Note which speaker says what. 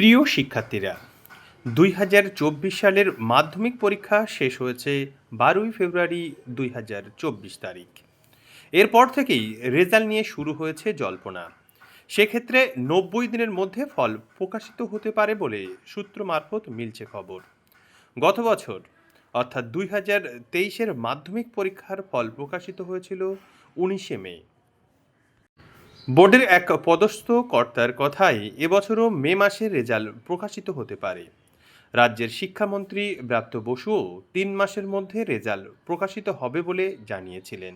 Speaker 1: প্রিয় শিক্ষার্থীরা, দুই হাজার চব্বিশ সালের মাধ্যমিক পরীক্ষা শেষ হয়েছে বারোই ফেব্রুয়ারি দুই হাজার চব্বিশ তারিখ। এরপর থেকেই রেজাল্ট নিয়ে শুরু হয়েছে জল্পনা। সেক্ষেত্রে নব্বই দিনের মধ্যে ফল প্রকাশিত হতে পারে বলে সূত্র মারফত মিলছে খবর। গত বছর, অর্থাৎ দুই হাজার তেইশের মাধ্যমিক পরীক্ষার ফল প্রকাশিত হয়েছিল উনিশে মে। বোর্ডের এক পদস্থ কর্তার কথায় এবছরও মে মাসের রেজাল্ট প্রকাশিত হতে পারে। রাজ্যের শিক্ষামন্ত্রী ব্রাত্য বসুও তিন মাসের মধ্যে রেজাল্ট প্রকাশিত হবে বলে জানিয়েছিলেন।